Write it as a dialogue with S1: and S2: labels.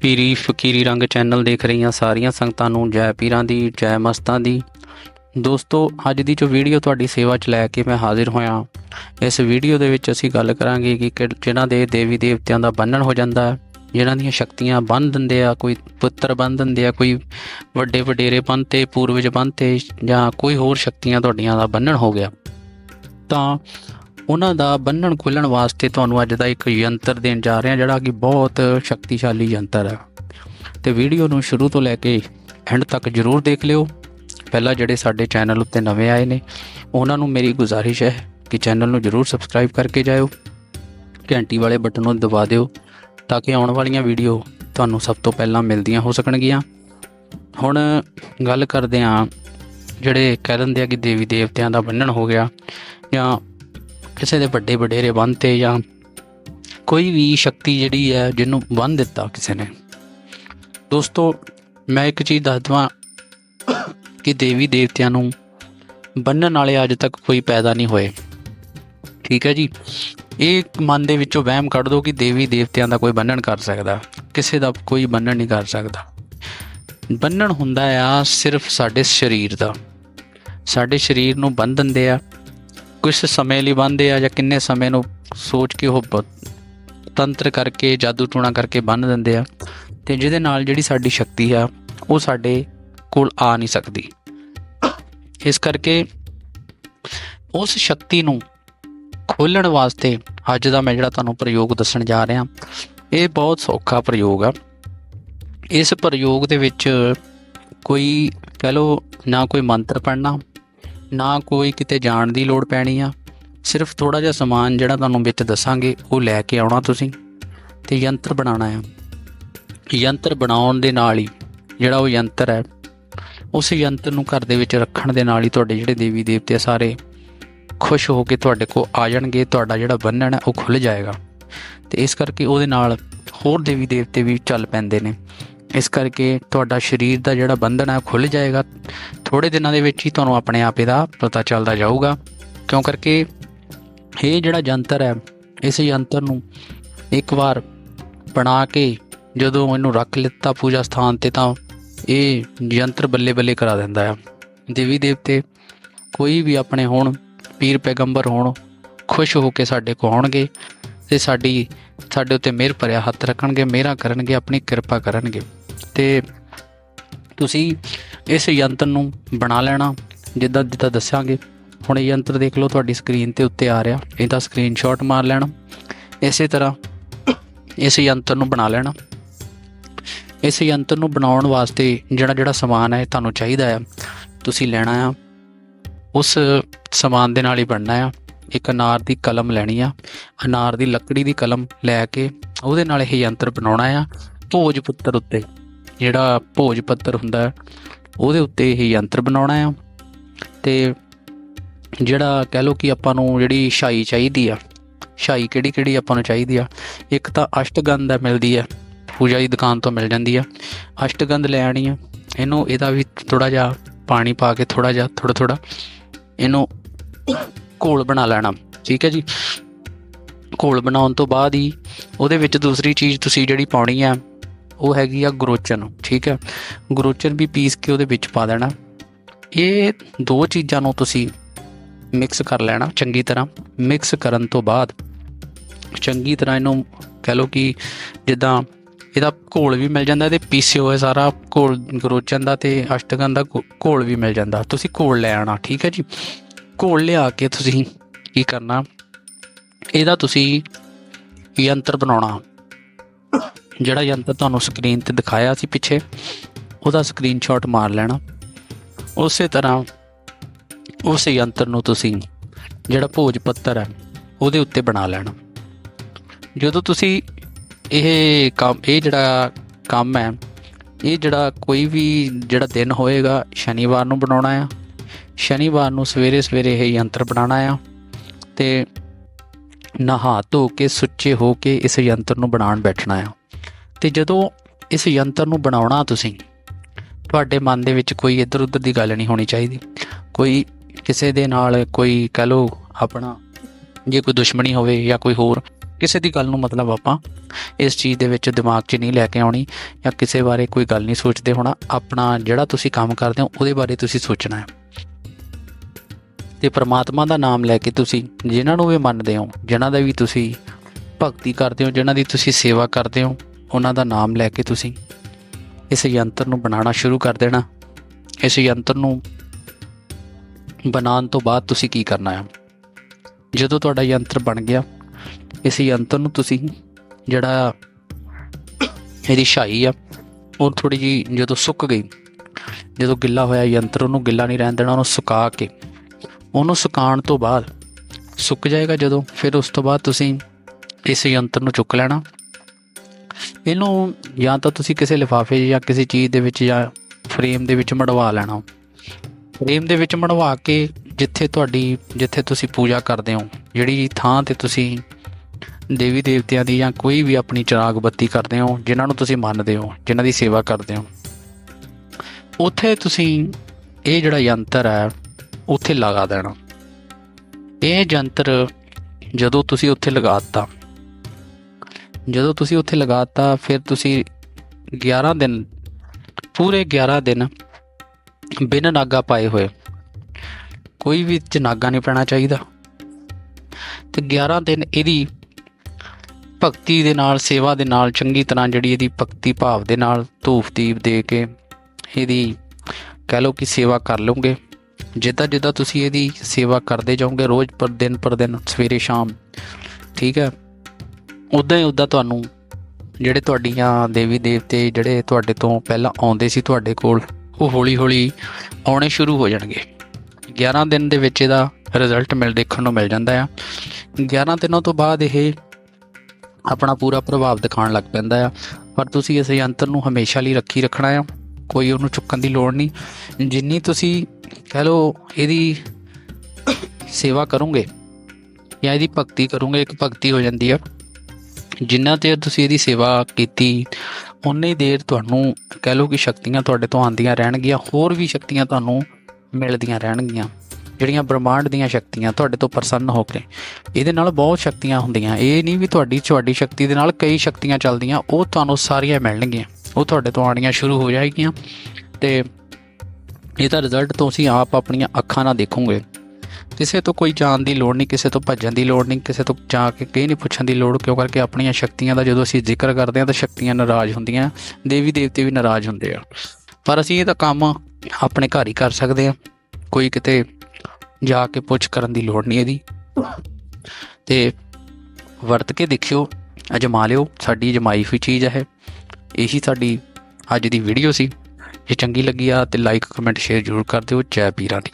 S1: ਪੀਰੀ ਫਕੀਰੀ ਰੰਗ ਚੈਨਲ ਦੇਖ ਰਹੀਆਂ ਸਾਰੀਆਂ ਸੰਗਤਾਂ ਨੂੰ ਜੈ ਪੀਰਾਂ ਦੀ, ਜੈ ਮਸਤਾਂ ਦੀ। ਦੋਸਤੋ, ਅੱਜ ਦੀ ਜੋ ਵੀਡੀਓ ਤੁਹਾਡੀ ਸੇਵਾ 'ਚ ਲੈ ਕੇ ਮੈਂ ਹਾਜ਼ਰ ਹੋਇਆ, ਇਸ ਵੀਡੀਓ ਦੇ ਵਿੱਚ ਅਸੀਂ ਗੱਲ ਕਰਾਂਗੇ ਕਿ ਕਿ ਜਿਨ੍ਹਾਂ ਦੇ ਦੇਵੀ ਦੇਵਤਿਆਂ ਦਾ ਬੰਨਣ ਹੋ ਜਾਂਦਾ ਹੈ, ਜਿਨ੍ਹਾਂ ਦੀਆਂ ਸ਼ਕਤੀਆਂ ਬੰਨ ਦਿੰਦੇ ਆ, ਕੋਈ ਪੁੱਤਰ ਬੰਨ ਦਿੰਦੇ ਆ, ਕੋਈ ਵੱਡੇ ਵਡੇਰੇ ਬੰਨ ਤੇ, ਪੂਰਵਜ ਬੰਨ ਜਾਂ ਕੋਈ ਹੋਰ ਸ਼ਕਤੀਆਂ ਤੁਹਾਡੀਆਂ ਦਾ ਬੰਨਣ ਹੋ ਗਿਆ। ਤਾਂ ਉਹਨਾਂ ਦਾ ਬੰਨਣ ਖੋਲਣ ਵਾਸਤੇ ਤੁਹਾਨੂੰ ਅੱਜ ਦਾ ਇੱਕ ਯੰਤਰ ਦੇਣ ਜਾ ਰਹੇ ਹਾਂ, ਜਿਹੜਾ ਕਿ ਬਹੁਤ ਸ਼ਕਤੀਸ਼ਾਲੀ ਯੰਤਰ ਹੈ। ਤੇ ਵੀਡੀਓ ਨੂੰ ਸ਼ੁਰੂ ਤੋਂ ਲੈ ਕੇ ਐਂਡ ਤੱਕ ਜਰੂਰ ਦੇਖ ਲਿਓ। ਪਹਿਲਾਂ ਜਿਹੜੇ ਸਾਡੇ ਚੈਨਲ ਉੱਤੇ ਨਵੇਂ ਆਏ ਨੇ, ਉਹਨਾਂ ਨੂੰ ਮੇਰੀ ਗੁਜ਼ਾਰਿਸ਼ ਹੈ ਕਿ ਚੈਨਲ ਨੂੰ ਜਰੂਰ ਸਬਸਕ੍ਰਾਈਬ ਕਰਕੇ ਜਾਇਓ। ਘੰਟੀ ਵਾਲੇ ਬਟਨ ਨੂੰ ਦਬਾ ਦਿਓ, ਤਾਂ ਕਿ ਆਉਣ ਵਾਲੀਆਂ ਵੀਡੀਓ ਤੁਹਾਨੂੰ ਸਭ ਤੋਂ ਪਹਿਲਾਂ ਮਿਲਦੀਆਂ ਹੋ ਸਕਣਗੀਆਂ। ਹੁਣ ਗੱਲ ਕਰਦੇ ਹਾਂ, ਜਿਹੜੇ ਕਹਿ ਦਿੰਦੇ ਆ ਕਿ ਦੇਵੀ ਦੇਵਤਿਆਂ ਦਾ ਬੰਨਣ ਹੋ ਗਿਆ, ਜਾਂ ਕਿਸੇ ਦੇ ਵੱਡੇ ਵਡੇਰੇ ਬੰਨ ਜਾਂ ਕੋਈ ਵੀ ਸ਼ਕਤੀ ਜਿਹੜੀ ਹੈ ਜਿਹਨੂੰ ਬੰਨ ਦਿੱਤਾ ਕਿਸੇ ਨੇ। ਦੋਸਤੋ, ਮੈਂ ਇੱਕ ਚੀਜ਼ ਦੱਸ ਦਵਾਂ ਕਿ ਦੇਵੀ ਦੇਵਤਿਆਂ ਨੂੰ ਬੰਨਣ ਵਾਲੇ ਅੱਜ ਤੱਕ ਕੋਈ ਪੈਦਾ ਨਹੀਂ ਹੋਏ। ਠੀਕ ਹੈ ਜੀ? ਇਹ ਮਨ ਦੇ ਵਿੱਚੋਂ ਵਹਿਮ ਕੱਢ ਦਿਓ ਕਿ ਦੇਵੀ ਦੇਵਤਿਆਂ ਦਾ ਕੋਈ ਬੰਨਣ ਕਰ ਸਕਦਾ, ਕਿਸੇ ਦਾ ਕੋਈ ਬੰਨਣ ਨਹੀਂ ਕਰ ਸਕਦਾ। ਬੰਨਣ ਹੁੰਦਾ ਆ ਸਿਰਫ ਸਾਡੇ ਸਰੀਰ ਦਾ। ਸਾਡੇ ਸਰੀਰ ਨੂੰ ਬੰਨ ਦਿੰਦੇ ਆ। ਕੁਝ ਸਮੇਂ ਲਈ ਬੰਨਦੇ ਆ ਜਾਂ ਕਿੰਨੇ ਸਮੇਂ ਨੂੰ ਸੋਚ ਕੇ ਉਹ ਤੰਤਰ ਕਰਕੇ, ਜਾਦੂ ਟੂਣਾ ਕਰਕੇ ਬੰਨ ਦਿੰਦੇ ਆ। ਤੇ ਜਿਹਦੇ ਨਾਲ ਜਿਹੜੀ ਸਾਡੀ ਸ਼ਕਤੀ ਆ, ਉਹ ਸਾਡੇ ਕੋਲ ਆ ਨਹੀਂ ਸਕਦੀ। ਇਸ ਕਰਕੇ ਉਸ ਸ਼ਕਤੀ ਨੂੰ ਖੋਲਣ ਵਾਸਤੇ ਅੱਜ ਦਾ ਮੈਂ ਜਿਹੜਾ ਤੁਹਾਨੂੰ ਪ੍ਰਯੋਗ ਦੱਸਣ ਜਾ ਰਿਹਾ, ਇਹ ਬਹੁਤ ਸੌਖਾ ਪ੍ਰਯੋਗ ਆ। ਇਸ ਪ੍ਰਯੋਗ ਦੇ ਵਿੱਚ ਕੋਈ ਕਹ ਲਓ ਨਾ ਕੋਈ ਮੰਤਰ ਪੜਨਾ ਨਾ ਕੋਈ ਕਿਤੇ ਜਾਣ ਦੀ ਲੋੜ ਪੈਣੀ ਆ। ਸਿਰਫ ਥੋੜਾ ਜਿਹਾ ਸਮਾਨ ਜਿਹੜਾ ਤੁਹਾਨੂੰ ਵਿੱਚ ਦੱਸਾਂਗੇ, ਉਹ ਲੈ ਕੇ ਆਉਣਾ ਤੁਸੀਂ ਤੇ ਯੰਤਰ ਬਣਾਉਣਾ ਆ। ਯੰਤਰ ਬਣਾਉਣ ਦੇ ਨਾਲ ਹੀ ਜਿਹੜਾ ਉਹ ਯੰਤਰ ਹੈ, ਉਸ ਯੰਤਰ ਨੂੰ ਘਰ ਦੇ ਵਿੱਚ ਰੱਖਣ ਦੇ ਨਾਲ ਹੀ ਤੁਹਾਡੇ ਜਿਹੜੇ ਦੇਵੀ ਦੇਵਤੇ ਆ ਸਾਰੇ ਖੁਸ਼ ਹੋ ਕੇ ਤੁਹਾਡੇ ਕੋਲ ਆ ਜਾਣਗੇ, ਤੁਹਾਡਾ ਜਿਹੜਾ ਬੰਧਨ ਹੈ ਉਹ ਖੁੱਲ ਜਾਏਗਾ। ਤੇ ਇਸ ਕਰਕੇ ਉਹਦੇ ਨਾਲ ਹੋਰ ਦੇਵੀ ਦੇਵਤੇ ਵੀ ਚੱਲ ਪੈਂਦੇ ਨੇ। ਇਸ ਕਰਕੇ ਤੁਹਾਡਾ ਸਰੀਰ ਦਾ ਜਿਹੜਾ ਬੰਧਨ ਹੈ ਉਹ ਖੁੱਲ ਜਾਏਗਾ। ਥੋੜੇ ਦਿਨਾਂ ਦੇ ਵਿੱਚ ਹੀ ਤੁਹਾਨੂੰ ਆਪਣੇ ਆਪ ਇਹਦਾ ਪਤਾ ਚੱਲਦਾ ਜਾਊਗਾ। ਕਿਉਂ ਕਰਕੇ ਇਹ ਜਿਹੜਾ ਯੰਤਰ ਹੈ, ਇਸ ਯੰਤਰ ਨੂੰ ਇੱਕ ਵਾਰ ਬਣਾ ਕੇ ਜਦੋਂ ਇਹਨੂੰ ਰੱਖ ਲਿੱਤਾ ਪੂਜਾ ਸਥਾਨ ਤੇ ਤਾਂ ਇਹ ਯੰਤਰ ਬੱਲੇ ਬੱਲੇ ਕਰਾ ਦਿੰਦਾ ਹੈ। ਦੇਵੀ ਦੇਵਤੇ ਕੋਈ ਵੀ ਆਪਣੇ ਹੋਣ, ਪੀਰ ਪੈਗੰਬਰ ਹੋਣ, ਖੁਸ਼ ਹੋ ਕੇ ਸਾਡੇ ਕੋ ਆਉਣਗੇ ਤੇ ਸਾਡੀ, ਸਾਡੇ ਉੱਤੇ ਮਿਹਰ ਭਰਿਆ ਹੱਥ ਰੱਖਣਗੇ, ਮਿਹਰਾਂ ਕਰਨਗੇ, ਆਪਣੀ ਕਿਰਪਾ ਕਰਨਗੇ। ਤੇ ਤੁਸੀਂ ਇਸ ਯੰਤਰ ਨੂੰ ਬਣਾ ਲੈਣਾ, ਜਿੱਦਾਂ ਜਿੱਦਾਂ ਦੱਸਾਂਗੇ। ਹੁਣ ਇਹ ਯੰਤਰ ਦੇਖ ਲਓ, ਤੁਹਾਡੀ ਸਕਰੀਨ ਤੇ ਉੱਤੇ ਆ ਰਿਹਾ। ਇਹਦਾ ਸਕਰੀਨਸ਼ਾਟ ਮਾਰ ਲੈਣਾ। ਇਸੇ ਤਰ੍ਹਾਂ ਇਸ ਯੰਤਰ ਨੂੰ ਬਣਾ ਲੈਣਾ। ਇਸ ਯੰਤਰ ਨੂੰ ਬਣਾਉਣ ਵਾਸਤੇ ਜਿਹੜਾ ਜਿਹੜਾ ਸਮਾਨ ਹੈ, ਤੁਹਾਨੂੰ ਚਾਹੀਦਾ ਹੈ, ਤੁਸੀਂ ਲੈਣਾ ਆ। ਉਸ ਸਮਾਨ ਦੇ ਨਾਲ ਹੀ ਬਣਨਾ ਆ। ਇੱਕ ਅਨਾਰ ਦੀ ਕਲਮ ਲੈਣੀ ਆ। ਅਨਾਰ ਦੀ ਲੱਕੜੀ ਦੀ ਕਲਮ ਲੈ ਕੇ ਉਹਦੇ ਨਾਲ ਇਹ ਯੰਤਰ ਬਣਾਉਣਾ ਆ। ਭੋਜ ਪੁੱਤਰ ਉੱਤੇ। ਜਿਹੜਾ ਭੋਜ ਪੱਤਰ ਹੁੰਦਾ ਉਹਦੇ ਉੱਤੇ ਇਹ ਯੰਤਰ ਬਣਾਉਣਾ ਆ ਤੇ ਜਿਹੜਾ ਕਹਿ ਲਓ ਕਿ ਆਪਾਂ ਨੂੰ ਜਿਹੜੀ ਛਾਈ ਚਾਹੀਦੀ ਆ, ਛਾਈ ਕਿਹੜੀ ਕਿਹੜੀ ਆਪਾਂ ਨੂੰ ਚਾਹੀਦੀ ਆ, ਇੱਕ ਤਾਂ ਅਸ਼ਟਗੰਧ ਹੈ ਮਿਲਦੀ ਆ, ਪੂਜਾ ਦੀ ਦੁਕਾਨ ਤੋਂ ਮਿਲ ਜਾਂਦੀ ਆ। ਅਸ਼ਟਗੰਧ ਲੈ ਆਣੀ ਆ, ਇਹਨੂੰ ਇਹਦਾ ਵੀ ਥੋੜਾ ਜਿਹਾ ਪਾਣੀ ਪਾ ਕੇ ਥੋੜਾ ਜਿਹਾ ਥੋੜਾ ਥੋੜਾ ਇਹਨੂੰ ਘੋਲ ਬਣਾ ਲੈਣਾ, ਠੀਕ ਹੈ ਜੀ। ਘੋਲ ਬਣਾਉਣ ਤੋਂ ਬਾਅਦ ਹੀ ਉਹਦੇ ਵਿੱਚ ਦੂਸਰੀ ਚੀਜ਼ ਤੁਸੀਂ ਜਿਹੜੀ ਪਾਉਣੀ ਆ ਉਹ ਹੈਗੀ ਆ ਗਰੋਚਨ, ਠੀਕ ਹੈ? ਗਰੋਚਨ ਵੀ ਪੀਸ ਕੇ ਉਹਦੇ ਵਿੱਚ ਪਾ ਦੇਣਾ। ਇਹ ਦੋ ਚੀਜ਼ਾਂ ਨੂੰ ਤੁਸੀਂ ਮਿਕਸ ਕਰ ਲੈਣਾ ਚੰਗੀ ਤਰ੍ਹਾਂ। ਮਿਕਸ ਕਰਨ ਤੋਂ ਬਾਅਦ ਚੰਗੀ ਤਰ੍ਹਾਂ ਇਹਨੂੰ ਕਹਿ ਲਓ ਕਿ ਜਿੱਦਾਂ ਇਹਦਾ ਘੋਲ ਵੀ ਮਿਲ ਜਾਂਦਾ ਤੇ ਪੀਸੇ ਹੋਏ ਸਾਰਾ ਘੋਲ, ਗਰੋਚਨ ਦਾ ਤੇ ਅਸ਼ਟਗੰਧ ਦਾ ਘੋ- ਘੋਲ ਵੀ ਮਿਲ ਜਾਂਦਾ। ਤੁਸੀਂ ਘੋਲ ਲੈ ਆਣਾ, ਠੀਕ ਹੈ ਜੀ? ਘੋਲ ਲਿਆ ਕੇ ਤੁਸੀਂ ਕੀ ਕਰਨਾ, ਇਹਦਾ ਤੁਸੀਂ ਯੰਤਰ ਬਣਾਉਣਾ। ਜਿਹੜਾ ਯੰਤਰ ਤੁਹਾਨੂੰ ਸਕਰੀਨ ਤੇ ਦਿਖਾਇਆ ਸੀ ਪਿੱਛੇ, ਉਹਦਾ ਸਕਰੀਨਸ਼ਾਟ ਮਾਰ ਲੈਣਾ। ਉਸੇ ਤਰ੍ਹਾਂ ਉਸ ਯੰਤਰ ਨੂੰ ਤੁਸੀਂ ਜਿਹੜਾ ਭੋਜ ਪੱਤਰ ਹੈ, ਉਹਦੇ ਉੱਤੇ ਬਣਾ ਲੈਣਾ। ਜਦੋਂ ਤੁਸੀਂ ਇਹ ਕੰਮ, ਇਹ ਜਿਹੜਾ ਕੰਮ ਹੈ, ਇਹ ਜਿਹੜਾ ਕੋਈ ਵੀ ਜਿਹੜਾ ਦਿਨ ਹੋਏਗਾ, ਸ਼ਨੀਵਾਰ ਨੂੰ ਬਣਾਉਣਾ ਆ। ਸ਼ਨੀਵਾਰ ਨੂੰ ਸਵੇਰੇ ਸਵੇਰੇ ਇਹ ਯੰਤਰ ਬਣਾਉਣਾ ਆ ਤੇ ਨਹਾ ਧੋ ਕੇ, ਸੁੱਚੇ ਹੋ ਕੇ ਇਸ ਯੰਤਰ ਨੂੰ ਬਣਾਉਣ ਬੈਠਣਾ ਆ। ਤੇ ਜਦੋਂ ਇਸ ਯੰਤਰ ਨੂੰ ਬਣਾਉਣਾ ਤੁਸੀਂ, ਤੁਹਾਡੇ ਮਨ ਦੇ ਵਿੱਚ ਕੋਈ ਇੱਧਰ ਉੱਧਰ ਦੀ ਗੱਲ ਨਹੀਂ ਹੋਣੀ ਚਾਹੀਦੀ। ਕੋਈ ਕਿਸੇ ਦੇ ਨਾਲ ਕੋਈ ਕਹ ਲਓ ਆਪਣਾ, ਜੇ ਕੋਈ ਦੁਸ਼ਮਣੀ ਹੋਵੇ ਜਾਂ ਕੋਈ ਹੋਰ, ਕਿਸੇ ਦੀ ਗੱਲ ਨੂੰ ਮਤਲਬ ਆਪਾਂ ਇਸ ਚੀਜ਼ ਦੇ ਵਿੱਚ ਦਿਮਾਗ 'ਚ ਨਹੀਂ ਲੈ ਕੇ ਆਉਣੀ ਜਾਂ ਕਿਸੇ ਬਾਰੇ ਕੋਈ ਗੱਲ ਨਹੀਂ ਸੋਚਦੇ ਹੋਣਾ। ਆਪਣਾ ਜਿਹੜਾ ਤੁਸੀਂ ਕੰਮ ਕਰਦੇ ਹੋ, ਉਹਦੇ ਬਾਰੇ ਤੁਸੀਂ ਸੋਚਣਾ ਹੈ। ਤੇ ਪ੍ਰਮਾਤਮਾ ਦਾ ਨਾਮ ਲੈ ਕੇ ਤੁਸੀਂ, ਜਿਨ੍ਹਾਂ ਨੂੰ ਵੀ ਮੰਨਦੇ ਹੋ, ਜਿਨ੍ਹਾਂ ਦਾ ਵੀ ਤੁਸੀਂ ਭਗਤੀ ਕਰਦੇ ਹੋ, ਜਿਨ੍ਹਾਂ ਦੀ ਤੁਸੀਂ ਸੇਵਾ ਕਰਦੇ ਹੋ ਉਹਨਾਂ ਦਾ ਨਾਮ ਲੈ ਕੇ ਤੁਸੀਂ ਇਸ ਯੰਤਰ ਨੂੰ ਬਣਾਉਣਾ ਸ਼ੁਰੂ ਕਰ ਦੇਣਾ। ਇਸ ਯੰਤਰ ਨੂੰ ਬਣਾਉਣ ਤੋਂ ਬਾਅਦ ਤੁਸੀਂ ਕੀ ਕਰਨਾ ਹੈ ਜਦੋਂ ਤੁਹਾਡਾ ਯੰਤਰ ਬਣ ਗਿਆ, ਇਸ ਯੰਤਰ ਨੂੰ ਤੁਸੀਂ ਜਿਹੜਾ ਇਹਦੀ ਛਾਈ ਆ, ਉਹ ਥੋੜੀ ਜੀ ਜਦੋਂ ਸੁੱਕ ਗਈ, ਜਦੋਂ ਗਿੱਲਾ ਹੋਇਆ ਯੰਤਰ, ਉਹਨੂੰ ਗਿੱਲਾ ਨਹੀਂ ਰਹਿਣ ਦੇਣਾ, ਉਹਨੂੰ ਸੁਕਾ ਕੇ, ਉਹਨੂੰ ਸੁਕਾਉਣ ਤੋਂ ਬਾਅਦ ਸੁੱਕ ਜਾਏਗਾ ਜਦੋਂ, ਫਿਰ ਉਸ ਤੋਂ ਬਾਅਦ ਤੁਸੀਂ ਇਸ ਯੰਤਰ ਨੂੰ ਚੁੱਕ ਲੈਣਾ। ਇਹਨੂੰ ਜਾਂ ਤਾਂ ਤੁਸੀਂ ਕਿਸੇ ਲਿਫਾਫੇ ਜਾਂ ਕਿਸੇ ਚੀਜ਼ ਦੇ ਵਿੱਚ ਜਾਂ ਫਰੇਮ ਦੇ ਵਿੱਚ ਮੜਵਾ ਲੈਣਾ। ਫਰੇਮ ਦੇ ਵਿੱਚ ਮੜਵਾ ਕੇ ਜਿੱਥੇ ਤੁਹਾਡੀ, ਜਿੱਥੇ ਤੁਸੀਂ ਪੂਜਾ ਕਰਦੇ ਹੋ, ਜਿਹੜੀ ਥਾਂ ਤੇ ਤੁਸੀਂ ਦੇਵੀ ਦੇਵਤਿਆਂ ਦੀ ਜਾਂ ਕੋਈ ਵੀ ਆਪਣੀ ਚਿਰਾਗ ਬੱਤੀ ਕਰਦੇ ਹੋ, ਜਿਨ੍ਹਾਂ ਨੂੰ ਤੁਸੀਂ ਮੰਨਦੇ ਹੋ, ਜਿਨ੍ਹਾਂ ਦੀ ਸੇਵਾ ਕਰਦੇ ਹੋ। ਉੱਥੇ ਤੁਸੀਂ ਇਹ ਜਿਹੜਾ ਯੰਤਰ ਹੈ, ਉੱਥੇ ਲਗਾ ਦੇਣਾ। ਇਹ ਯੰਤਰ ਜਦੋਂ ਤੁਸੀਂ ਉੱਥੇ ਲਗਾਤਾ ਜਦੋਂ ਤੁਸੀਂ ਉੱਥੇ ਲਗਾਤਾ ਫਿਰ ਤੁਸੀਂ 11 ਦਿਨ, ਪੂਰੇ 11 ਦਿਨ ਬਿਨ ਨਾਗਾ ਪਾਏ ਹੋਏ। ਕੋਈ ਵੀ ਚ ਨਾਗਾ ਨਹੀਂ ਪੈਣਾ ਚਾਹੀਦਾ। ਤੇ 11 ਦਿਨ ਇਹਦੀ ਭਗਤੀ ਦੇ ਨਾਲ, ਸੇਵਾ ਦੇ ਨਾਲ, ਚੰਗੀ ਤਰ੍ਹਾਂ ਜਿਹੜੀ ਇਹਦੀ ਭਗਤੀ ਭਾਵ ਦੇ ਨਾਲ ਧੂਫ ਦੀਪ ਦੇ ਕੇ ਇਹਦੀ ਕਹਿ ਲਓ ਕਿ ਸੇਵਾ ਕਰ ਲਓਗੇ। ਜਿੱਦਾਂ ਜਿੱਦਾਂ ਤੁਸੀਂ ਇਹਦੀ ਸੇਵਾ ਕਰਦੇ ਜਾਓਗੇ, ਰੋਜ਼ ਪਰ ਦਿਨ ਪਰ ਦਿਨ, ਸਵੇਰੇ ਸ਼ਾਮ, ਠੀਕ ਹੈ? ਉਦਾਂ ਹੀ ਉਦਾਂ ਤੁਹਾਨੂੰ ਜਿਹੜੇ ਤੁਹਾਡੀਆਂ ਦੇਵੀ ਦੇਵਤੇ ਜਿਹੜੇ ਤੁਹਾਡੇ ਤੋਂ ਪਹਿਲਾਂ ਆਉਂਦੇ ਸੀ ਤੁਹਾਡੇ ਕੋਲ, ਉਹ ਹੌਲੀ ਹੌਲੀ ਆਉਣੇ ਸ਼ੁਰੂ ਹੋ ਜਾਣਗੇ। 11 ਦਿਨ ਦੇ ਵਿੱਚ ਇਹਦਾ ਰਿਜ਼ਲਟ ਮਿਲ ਦੇਖਣ ਨੂੰ ਮਿਲ ਜਾਂਦਾ ਆ। 11 ਦਿਨਾਂ ਤੋਂ ਬਾਅਦ ਇਹ ਆਪਣਾ ਪੂਰਾ ਪ੍ਰਭਾਵ ਦਿਖਾਉਣ ਲੱਗ ਪੈਂਦਾ ਆ। ਪਰ ਤੁਸੀਂ ਇਸ ਯੰਤਰ ਨੂੰ ਹਮੇਸ਼ਾ ਲਈ ਰੱਖੀ ਰੱਖਣਾ ਆ। ਕੋਈ ਉਹਨੂੰ ਚੁੱਕਣ ਦੀ ਲੋੜ ਨਹੀਂ। ਜਿੰਨੀ ਤੁਸੀਂ ਕਹਿ ਲਓ ਇਹਦੀ ਸੇਵਾ ਕਰੋਗੇ ਜਾਂ ਇਹਦੀ ਭਗਤੀ ਕਰੋਗੇ, ਇੱਕ ਭਗਤੀ ਹੋ ਜਾਂਦੀ ਆ। ਜਿੰਨਾ ਚਿਰ ਤੁਸੀਂ ਇਹਦੀ ਸੇਵਾ ਕੀਤੀ ਉਨੀ ਦੇਰ ਤੁਹਾਨੂੰ ਕਹਿ ਲਓ ਕਿ ਸ਼ਕਤੀਆਂ ਤੁਹਾਡੇ ਤੋਂ ਆਉਂਦੀਆਂ ਰਹਿਣਗੀਆਂ, ਹੋਰ ਵੀ ਸ਼ਕਤੀਆਂ ਤੁਹਾਨੂੰ ਮਿਲਦੀਆਂ ਰਹਿਣਗੀਆਂ। ਜਿਹੜੀਆਂ ਬ੍ਰਹਮਾਂਡ ਦੀਆਂ ਸ਼ਕਤੀਆਂ ਤੁਹਾਡੇ ਤੋਂ ਪ੍ਰਸੰਨ ਹੋ ਕੇ, ਇਹਦੇ ਨਾਲ ਬਹੁਤ ਸ਼ਕਤੀਆਂ ਹੁੰਦੀਆਂ। ਇਹ ਨਹੀਂ ਵੀ ਤੁਹਾਡੀ ਤੁਹਾਡੀ ਸ਼ਕਤੀ ਦੇ ਨਾਲ ਕਈ ਸ਼ਕਤੀਆਂ ਚੱਲਦੀਆਂ, ਉਹ ਤੁਹਾਨੂੰ ਸਾਰੀਆਂ ਮਿਲਣਗੀਆਂ। ਉਹ ਤੁਹਾਡੇ ਤੋਂ ਆਉਣੀਆਂ ਸ਼ੁਰੂ ਹੋ ਜਾਏਗੀਆਂ ਤੇ ਇਹਦਾ ਰਿਜ਼ਲਟ ਤੁਸੀਂ ਆਪ ਆਪਣੀਆਂ ਅੱਖਾਂ ਨਾਲ ਦੇਖੋਗੇ। ਕਿਸੇ ਤੋਂ ਕੋਈ ਜਾਣ ਦੀ ਲੋੜ ਨਹੀਂ, ਕਿਸੇ ਤੋਂ ਭੱਜਣ ਦੀ ਲੋੜ ਨਹੀਂ, ਕਿਸੇ ਤੋਂ ਜਾ ਕੇ ਕਈ ਨਹੀਂ ਪੁੱਛਣ ਦੀ ਲੋੜ, ਕਿਉਂ ਕਰਕੇ ਆਪਣੀਆਂ ਸ਼ਕਤੀਆਂ ਦਾ ਜਦੋਂ ਅਸੀਂ ਜ਼ਿਕਰ ਕਰਦੇ ਹਾਂ ਤਾਂ ਸ਼ਕਤੀਆਂ ਨਾਰਾਜ਼ ਹੁੰਦੀਆਂ, ਦੇਵੀ ਦੇਵਤੇ ਵੀ ਨਾਰਾਜ਼ ਹੁੰਦੇ ਆ। ਪਰ ਅਸੀਂ ਇਹ ਤਾਂ ਕੰਮ ਆਪਣੇ ਘਰ ਹੀ ਕਰ ਸਕਦੇ ਆ ਕੋਈ ਕਿਤੇ ਜਾ ਕੇ ਪੁੱਛ ਕਰਨ ਦੀ ਲੋੜ ਨਹੀਂ ਇਹਦੀ। ਤੇ ਵਰਤ ਕੇ ਦੇਖਿਓ, ਅਜਮਾ ਲਿਓ, ਸਾਡੀ ਅਜਮਾਈ ਹੋਈ ਚੀਜ਼ ਹੈ, ਇਹੀ ਸਾਡੀ ਅੱਜ ਦੀ ਵੀਡੀਓ ਸੀ। ਜੇ ਚੰਗੀ ਲੱਗੀ ਆ ਤੇ ਲਾਈਕ ਕਮੈਂਟ ਸ਼ੇਅਰ ਜ਼ਰੂਰ ਕਰ ਦਿਓ, ਜੈ ਪੀਰਾਂ ਦੀ।